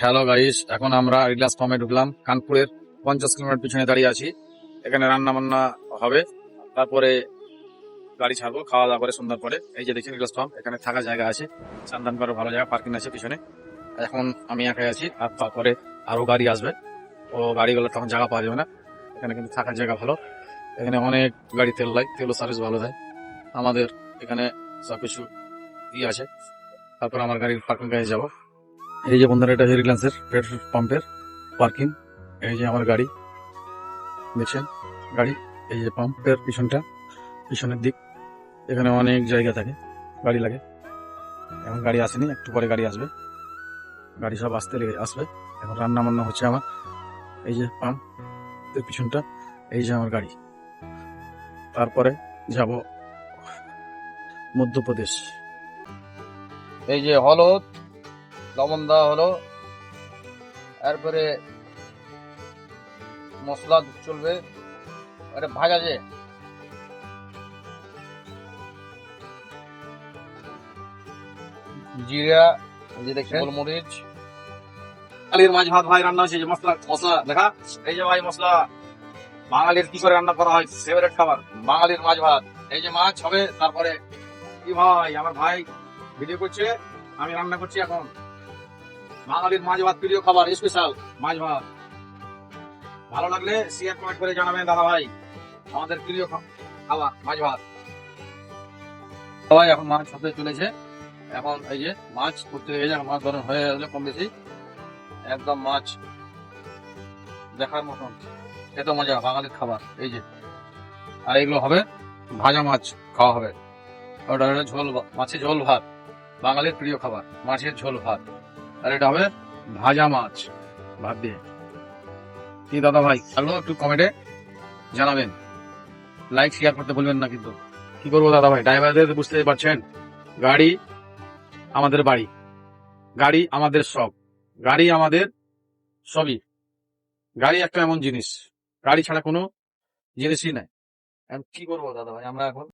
Hello guys, এখন আমরা রিলাস ফার্মে ঢুকলাম, কানপুরের পঞ্চাশ কিলোমিটার পিছনে দাঁড়িয়ে আছি। এখানে রান্না বান্না হবে, তারপরে গাড়ি ছাড়বো, খাওয়া দাওয়া করে সন্ধ্যার পরে। এই যে দেখছি রিলাস ফার্ম, এখানে থাকা জায়গা আছে, চান্দান করার ভালো জায়গা, পার্কিং আছে পিছনে। এখন আমি একাই আছি, আর তারপরে আরও গাড়ি আসবে। ও গাড়িগুলো তখন জায়গা পাওয়া যাবে না। এখানে কিন্তু থাকার জায়গা ভালো। এখানে অনেক গাড়ি তেল দেয়, তেলও সার্ভিস ভালো দেয়। আমাদের এখানে সব কিছু ই আছে। তারপর আমার গাড়ির পার্কিং কাছে যাব। এই যে বন্ধুরা, এটা রিলায়েন্সের পেট্রোল পাম্পের পার্কিং এই যে আমার গাড়ি, দেখছেন? গাড়ি, এই যে পাম্পের পিছনটা, পিছনের দিক। এখানে অনেক জায়গা থাকে, গাড়ি লাগে। এখন গাড়ি আসেনি, একটু পরে গাড়ি আসবে। গাড়ি সব আসতে লেগে, আসবে। এখন রান্না বান্না হচ্ছে আমার। এই যে পাম্পের পিছনটা, এই যে আমার গাড়ি। তারপরে যাব মধ্যপ্রদেশ। এই যে হলুদ লবণ দেওয়া হলো। তারপরে মশলা চলবে। এটা ভাজা যে জিরা যে দেখছেন। গোলমরিচ। বাঙালির মাছ ভাত ভাই রান্না হচ্ছে যে মশলা মশলা, দেখা? এই যে ভাই মশলা, বাঙালির কি করে রান্না করা হয় ফেভারিট খাবার, বাঙালির মাছ ভাত। এই যে মাছ হবে, তারপরে, কি ভাই, আমার ভাই ভিডিও করছে, আমি রান্না করছি এখন। বাঙালির মাছ ভাত প্রিয় খাবার স্পেশাল মাছ ভাত। ভালো লাগলে শেয়ার কমেন্ট করে জানাবেন দাদা ভাই আমাদের প্রিয় খাবার মাছ ভাত। সবাই এখন মাছ হতে চলেছে এখন এই যে মাছ করতে যায় মাছ ধরন হয়ে গেলে কম বেশি। একদম মাছ দেখার মতন। এত মজা, বাঙালির খাবার। এই যে। আর এগুলো হবে ভাজা মাছ, খাওয়া হবে। ওটা ঝোল মাছের ঝোল ভাত। বাঙালির প্রিয় খাবার, মাছের ঝোল ভাত। আর এটা হবে ভাজা মাছ। ভাত দিয়ে। কি দাদা ভাই? হ্যালো একটু কমেন্টে জানাবেন। লাইক শেয়ার করতে বলবেন না কিন্তু। কি করব দাদা ভাই? ড্রাইভারদের বুঝতে পারছেন? গাড়ি আমাদের বাড়ি। গাড়ি আমাদের সব। গাড়ি আমাদের সবই। গাড়ি একটা এমন জিনিস। গাড়ি ছাড়া কোনো জিনিসই নাই। কি করব দাদা ভাই? আমরা এখন